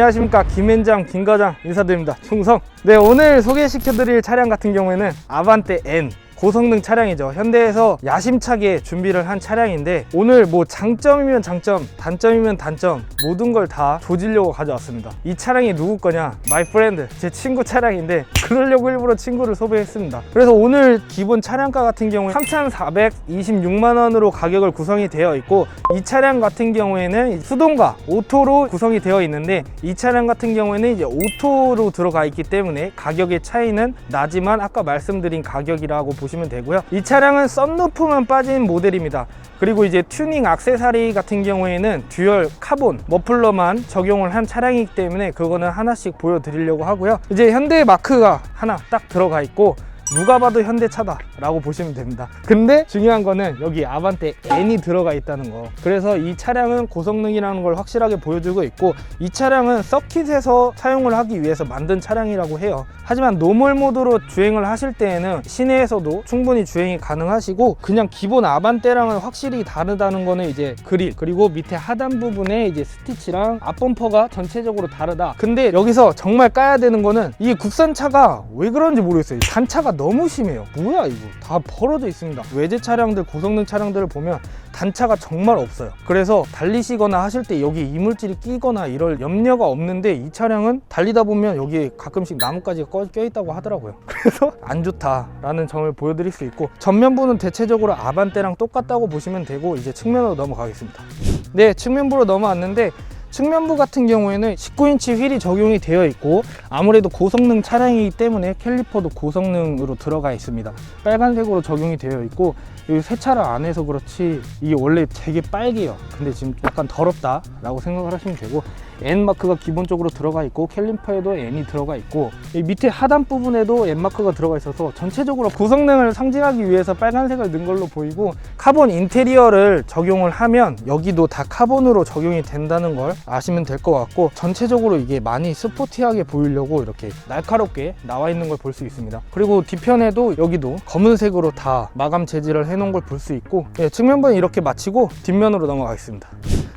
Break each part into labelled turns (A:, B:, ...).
A: 안녕하십니까. 김현장 김과장 인사드립니다. 충성. 네 오늘 소개시켜드릴 차량 같은 경우에는 아반떼 N 고성능 차량이죠. 현대에서 야심차게 준비를 한 차량인데 오늘 뭐 장점이면 장점 단점이면 단점 모든 걸 다 조지려고 가져왔습니다. 이 차량이 누구 거냐? 마이 프렌드 제 친구 차량인데 그러려고 일부러 친구를 소개했습니다. 그래서 오늘 기본 차량가 같은 경우에 3,426만 원으로 가격을 구성이 되어 있고 이 차량 같은 경우에는 수동과 오토로 구성이 되어 있는데 이 차량 같은 경우에는 이제 오토로 들어가 있기 때문에 가격의 차이는 나지만 아까 말씀드린 가격이라고 보시면 되고요. 이 차량은 썬루프만 빠진 모델입니다. 그리고 이제 튜닝 악세사리 같은 경우에는 듀얼 카본 머플러만 적용을 한 차량이기 때문에 그거는 하나씩 보여드리려고 하고요. 이제 현대 마크가 하나 딱 들어가 있고 누가 봐도 현대차다 라고 보시면 됩니다. 근데 중요한 거는 여기 아반떼 N이 들어가 있다는 거. 그래서 이 차량은 고성능이라는 걸 확실하게 보여주고 있고 이 차량은 서킷에서 사용을 하기 위해서 만든 차량이라고 해요. 하지만 노멀 모드로 주행을 하실 때에는 시내에서도 충분히 주행이 가능하시고 그냥 기본 아반떼랑은 확실히 다르다는 거는 이제 그릴 그리고 밑에 하단 부분에 이제 스티치랑 앞범퍼가 전체적으로 다르다. 근데 여기서 정말 까야 되는 거는 이 국산차가 왜 그런지 모르겠어요. 단차가 너무 심해요. 뭐야 이거. 다 벌어져 있습니다. 외제 차량들 고성능 차량들을 보면 단차가 정말 없어요. 그래서 달리시거나 하실 때 여기 이물질이 끼거나 이럴 염려가 없는데 이 차량은 달리다 보면 여기 가끔씩 나뭇가지가 꺼- 껴있다고 하더라고요. 그래서 안 좋다라는 점을 보여드릴 수 있고 전면부는 대체적으로 아반떼랑 똑같다고 보시면 되고 이제 측면으로 넘어가겠습니다. 네 측면부로 넘어왔는데 측면부 같은 경우에는 19인치 휠이 적용이 되어 있고 아무래도 고성능 차량이기 때문에 캘리퍼도 고성능으로 들어가 있습니다. 빨간색으로 적용이 되어 있고 이 세차를 안 해서 그렇지 이게 원래 되게 빨개요. 근데 지금 약간 더럽다 라고 생각을 하시면 되고 N 마크가 기본적으로 들어가 있고 캘리퍼에도 N이 들어가 있고 이 밑에 하단 부분에도 N 마크가 들어가 있어서 전체적으로 고성능을 상징하기 위해서 빨간색을 넣은 걸로 보이고 카본 인테리어를 적용을 하면 여기도 다 카본으로 적용이 된다는 걸 아시면 될 것 같고 전체적으로 이게 많이 스포티하게 보이려고 이렇게 날카롭게 나와 있는 걸 볼 수 있습니다. 그리고 뒤편에도 여기도 검은색으로 다 마감 재질을 해 놓은 걸 볼 수 있고 네, 측면부는 이렇게 마치고 뒷면으로 넘어가겠습니다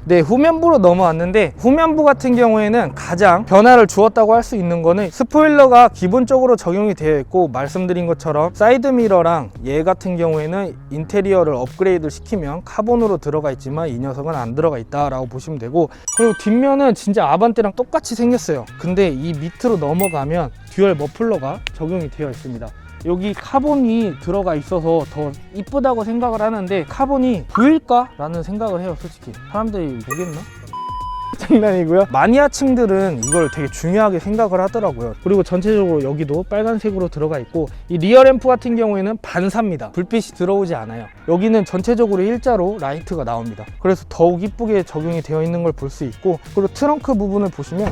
A: 네, 후면부로 넘어왔는데 후면부 같은 경우에는 가장 변화를 주었다고 할 수 있는 거는 스포일러가 기본적으로 적용이 되어 있고 말씀드린 것처럼 사이드 미러랑 얘 같은 경우에는 인테리어를 업그레이드 시키면 카본으로 들어가 있지만 이 녀석은 안 들어가 있다 라고 보시면 되고 그리고 뒷면은 진짜 아반떼랑 똑같이 생겼어요. 근데 이 밑으로 넘어가면 듀얼 머플러가 적용이 되어 있습니다. 여기 카본이 들어가 있어서 더 이쁘다고 생각을 하는데 카본이 보일까? 라는 생각을 해요 솔직히. 사람들이 보겠나? 장난이고요. 마니아층들은 이걸 되게 중요하게 생각을 하더라고요. 그리고 전체적으로 여기도 빨간색으로 들어가 있고 이 리어 램프 같은 경우에는 반사입니다. 불빛이 들어오지 않아요. 여기는 전체적으로 일자로 라이트가 나옵니다. 그래서 더욱 이쁘게 적용이 되어 있는 걸 볼 수 있고 그리고 트렁크 부분을 보시면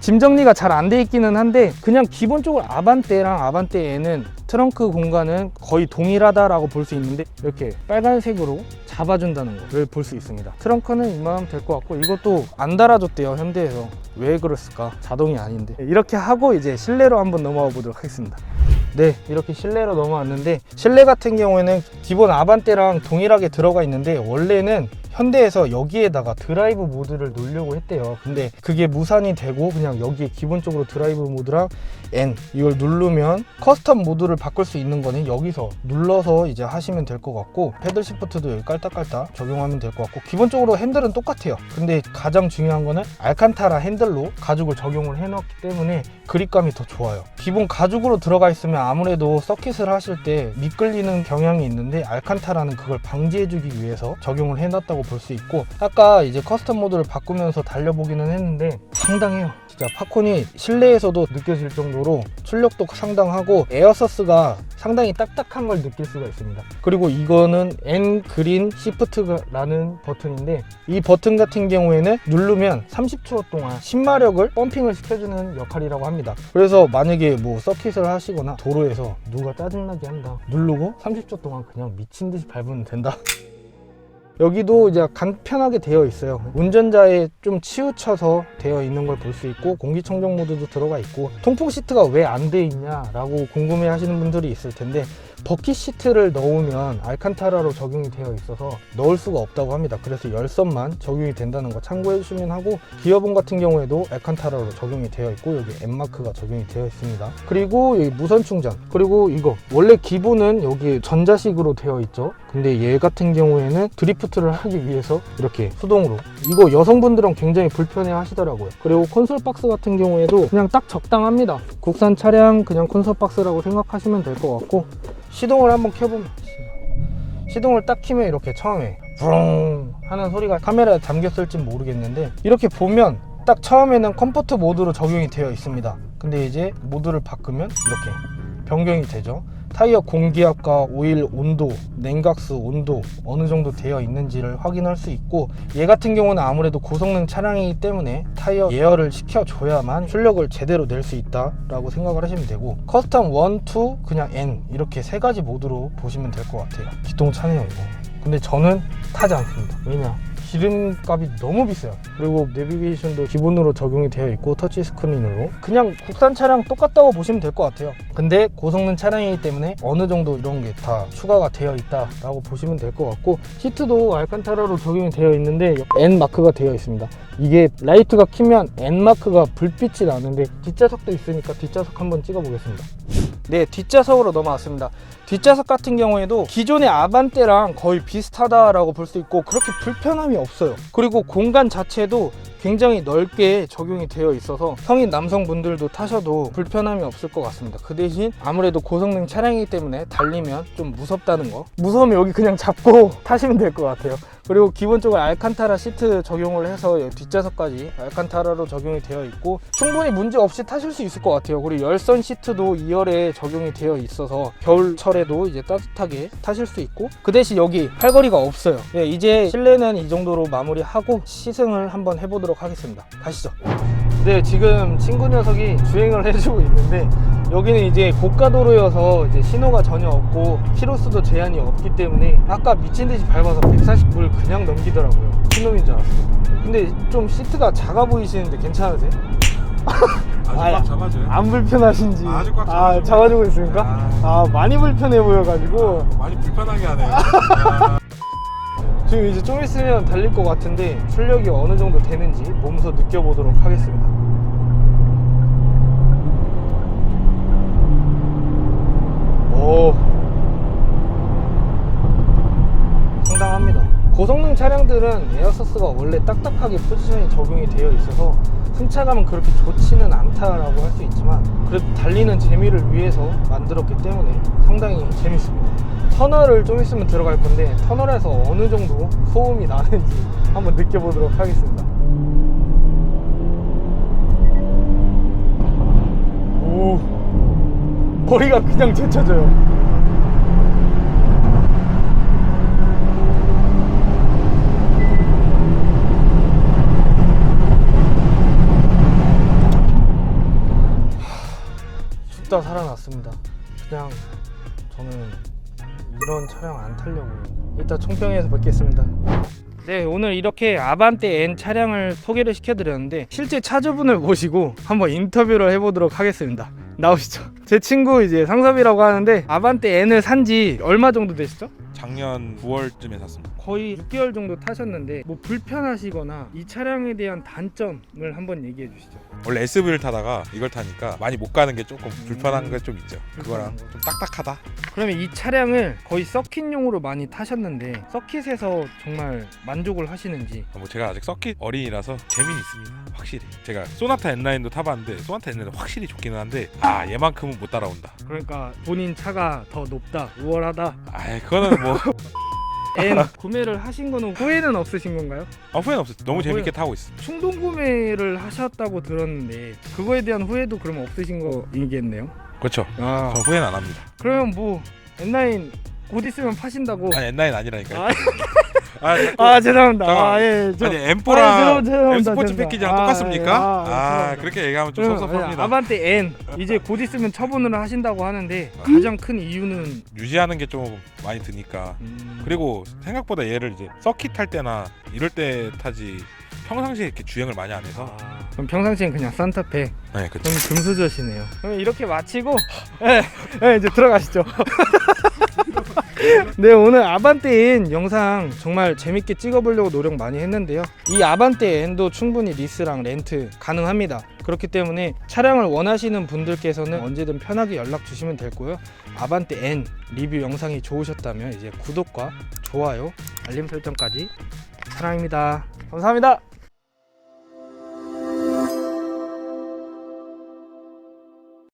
A: 짐 정리가 잘 안 돼 있기는 한데 그냥 기본적으로 아반떼랑 아반떼에는 트렁크 공간은 거의 동일하다라고 볼 수 있는데 이렇게 빨간색으로 잡아준다는 걸볼수 있습니다. 트렁크는 이만하면 될 것 같고 이것도 안 달아줬대요 현대에서. 왜 그랬을까? 자동이 아닌데. 이렇게 하고 이제 실내로 한번 넘어가 보도록 하겠습니다 네 이렇게 실내로 넘어왔는데 실내 같은 경우에는 기본 아반떼랑 동일하게 들어가 있는데 원래는 현대에서 여기에다가 드라이브 모드를 놓으려고 했대요. 근데 그게 무산이 되고 그냥 여기에 기본적으로 드라이브 모드랑 N 이걸 누르면 커스텀 모드를 바꿀 수 있는 거는 여기서 눌러서 이제 하시면 될 것 같고 패들 시프트도 여기 깔딱깔딱 적용하면 될 것 같고 기본적으로 핸들은 똑같아요. 근데 가장 중요한 거는 알칸타라 핸들로 가죽을 적용을 해놨기 때문에 그립감이 더 좋아요. 기본 가죽으로 들어가 있으 면 아무래도 서킷을 하실 때 미끌리는 경향이 있는데 알칸타라는 그걸 방지해주기 위해서 적용을 해놨다고 볼 수 있고 아까 이제 커스텀 모드를 바꾸면서 달려보기는 했는데 상당해요 진짜 팝콘이 실내에서도 느껴질 정도로 출력도 상당하고 에어서스가 상당히 딱딱한 걸 느낄 수가 있습니다. 그리고 이거는 N 그린 시프트라는 버튼인데 이 버튼 같은 경우에는 누르면 30초 동안 신마력을 펌핑을 시켜주는 역할이라고 합니다. 그래서 만약에 뭐 서킷을 하시거나 도로에서 누가 짜증나게 한다. 누르고 30초 동안 그냥 미친 듯이 밟으면 된다 여기도 이제 간편하게 되어 있어요. 운전자에 좀 치우쳐서 되어 있는 걸 볼 수 있고 공기청정 모드도 들어가 있고 통풍 시트가 왜 안 돼 있냐 라고 궁금해 하시는 분들이 있을 텐데 버킷 시트를 넣으면 알칸타라로 적용이 되어 있어서 넣을 수가 없다고 합니다. 그래서 열선만 적용이 된다는 거 참고해 주시면 하고 기어봉 같은 경우에도 알칸타라로 적용이 되어 있고 여기 M 마크가 적용이 되어 있습니다. 그리고 여기 무선 충전 그리고 이거 원래 기본은 여기 전자식으로 되어 있죠. 근데 얘 같은 경우에는 드리프트를 하기 위해서 이렇게 수동으로 이거 여성분들은 굉장히 불편해 하시더라고요. 그리고 콘솔 박스 같은 경우에도 그냥 딱 적당합니다. 국산 차량 그냥 콘솔 박스라고 생각하시면 될 것 같고 시동을 한번 켜보면 시동을 딱 키면 이렇게 처음에 부릉 하는 소리가 카메라에 담겼을지 모르겠는데 이렇게 보면 딱 처음에는 컴포트 모드로 적용이 되어 있습니다. 근데 이제 모드를 바꾸면 이렇게 변경이 되죠 타이어 공기압과 오일 온도, 냉각수 온도 어느 정도 되어 있는지를 확인할 수 있고 얘 같은 경우는 아무래도 고성능 차량이기 때문에 타이어 예열을 시켜줘야만 출력을 제대로 낼 수 있다라고 생각을 하시면 되고 커스텀 1, 2, 그냥 N 이렇게 세 가지 모드로 보시면 될 것 같아요. 기똥차네요 이거. 근데 저는 타지 않습니다. 왜냐 기름값이 너무 비싸요. 그리고 내비게이션도 기본으로 적용이 되어 있고 터치 스크린으로. 그냥 국산 차량 똑같다고 보시면 될 것 같아요. 근데 고성능 차량이기 때문에 어느 정도 이런 게 다 추가가 되어 있다 라고 보시면 될 것 같고 시트도 알칸타라로 적용이 되어 있는데 N 마크가 되어 있습니다. 이게 라이트가 키면 N 마크가 불빛이 나는데 뒷좌석도 있으니까 뒷좌석 한번 찍어 보겠습니다. 네 뒷좌석으로 넘어왔습니다 뒷좌석 같은 경우에도 기존의 아반떼랑 거의 비슷하다라고 볼 수 있고 그렇게 불편함이 없어요. 그리고 공간 자체도 굉장히 넓게 적용이 되어 있어서 성인 남성분들도 타셔도 불편함이 없을 것 같습니다. 그 대신 아무래도 고성능 차량이기 때문에 달리면 좀 무섭다는 거. 무서우면 여기 그냥 잡고 타시면 될 것 같아요. 그리고 기본적으로 알칸타라 시트 적용을 해서 뒷좌석까지 알칸타라로 적용이 되어 있고 충분히 문제 없이 타실 수 있을 것 같아요. 그리고 열선 시트도 2열에 적용이 되어 있어서 겨울철에 도 이제 따뜻하게 타실 수 있고 그 대신 여기 팔걸이가 없어요. 예, 이제 실내는 이 정도로 마무리하고 시승을 한번 해보도록 하겠습니다. 가시죠. 네 지금 친구 녀석이 주행을 해주고 있는데 여기는 이제 고가도로여서 이제 신호가 전혀 없고 키로수도 제한이 없기 때문에 아까 미친 듯이 밟아서 140불 그냥 넘기더라고요. 신놈인 줄 알았어요. 근데 좀 시트가 작아 보이시는데 괜찮으세요?
B: 아주. 꽉 잡아줘요.
A: 안 불편하신지
B: 아주 꽉
A: 아,
B: 잡아주네.
A: 잡아주고 있습니까?
B: 아.
A: 아 많이 불편해 보여가지고
B: 많이 불편하게 하네요. 아,
A: 지금 이제 좀 있으면 달릴 것 같은데 출력이 어느 정도 되는지 몸소 느껴보도록 하겠습니다. 오, 상당합니다. 고성능 차량들은 에어서스가 원래 딱딱하게 포지션이 적용이 되어 있어서 승차감은 그렇게 좋지는 않다라고 할 수 있지만 그래도 달리는 재미를 위해서 만들었기 때문에 상당히 재밌습니다. 터널을 좀 있으면 들어갈 건데 터널에서 어느 정도 소음이 나는지 한번 느껴보도록 하겠습니다. 오, 머리가 그냥 제쳐져요. 춥다 살아났습니다. 그냥 저는 이런 차량 안 타려고요. 이따 총평에서 뵙겠습니다. 네, 오늘 이렇게 아반떼 N 차량을 소개를 시켜드렸는데 실제 차주분을 모시고 한번 인터뷰를 해보도록 하겠습니다. 나오시죠. 제 친구 이제 상섭이라고 하는데 아반떼 N을 산 지 얼마 정도 되시죠?
B: 작년 9월쯤에 샀습니다.
A: 거의 6개월 정도 타셨는데 뭐 불편하시거나 이 차량에 대한 단점을 한번 얘기해 주시죠.
B: 원래 SUV를 타다가 이걸 타니까 많이 못 가는 게 조금 불편한 게 좀 있죠. 그거랑
A: 거.
B: 좀 딱딱하다.
A: 그러면 이 차량을 거의 서킷용으로 많이 타셨는데 서킷에서 정말 만족을 하시는지
B: 뭐 제가 아직 서킷 어린이라서 재미는 있습니다. 확실히. 제가 소나타 N9도 타봤는데 소나타 N9은 확실히 좋기는 한데 아 얘만큼은 못 따라온다.
A: 그러니까 본인 차가 더 높다 우월하다
B: 아 그거는 뭐
A: N 구매를 하신 거는 후회는 없으신 건가요?
B: 아, 후회는 없어요. 너무
A: 어,
B: 재밌게 타고 있어.
A: 충동 구매를 하셨다고 들었는데 그거에 대한 후회도 그러면 없으신 거이겠네요
B: 그렇죠.
A: 아
B: 저 후회는 안 합니다.
A: 그러면 뭐 N9 곧 있으면 파신다고
B: 아니 N9 아니라니까요.
A: 아,
B: 아, 자꾸-
A: 아 죄송합니다
B: 잠깐만.
A: 아, 예, 저-
B: 아니
A: 아,
B: M4랑
A: 죄송- 죄송합니다,
B: M 스포츠
A: 죄송합니다.
B: 패키지랑
A: 아,
B: 똑같습니까?
A: 예, 아,
B: 아,
A: 죄송합니다.
B: 그렇게 얘기하면 좀 섭섭합니다.
A: 아반떼 N 이제 곧 있으면 처분을 하신다고 하는데 가장 큰 이유는
B: 유지하는 게 좀 많이 드니까
A: 음,
B: 그리고 생각보다 얘를 이제 서킷 탈 때나 이럴 때 타지 평상시에 이렇게 주행을 많이 안 해서
A: 아, 그럼 평상시엔 그냥 산타페 네좀 금수저시네요. 그럼 이렇게 마치고 예, 예, 이제 들어가시죠. 네 오늘 아반떼 N 영상 정말 재밌게 찍어보려고 노력 많이 했는데요. 이 아반떼 N도 충분히 리스랑 렌트 가능합니다. 그렇기 때문에 차량을 원하시는 분들께서는 언제든 편하게 연락 주시면 되고요. 아반떼 N 리뷰 영상이 좋으셨다면 이제 구독과 좋아요 알림 설정까지 사랑입니다. 감사합니다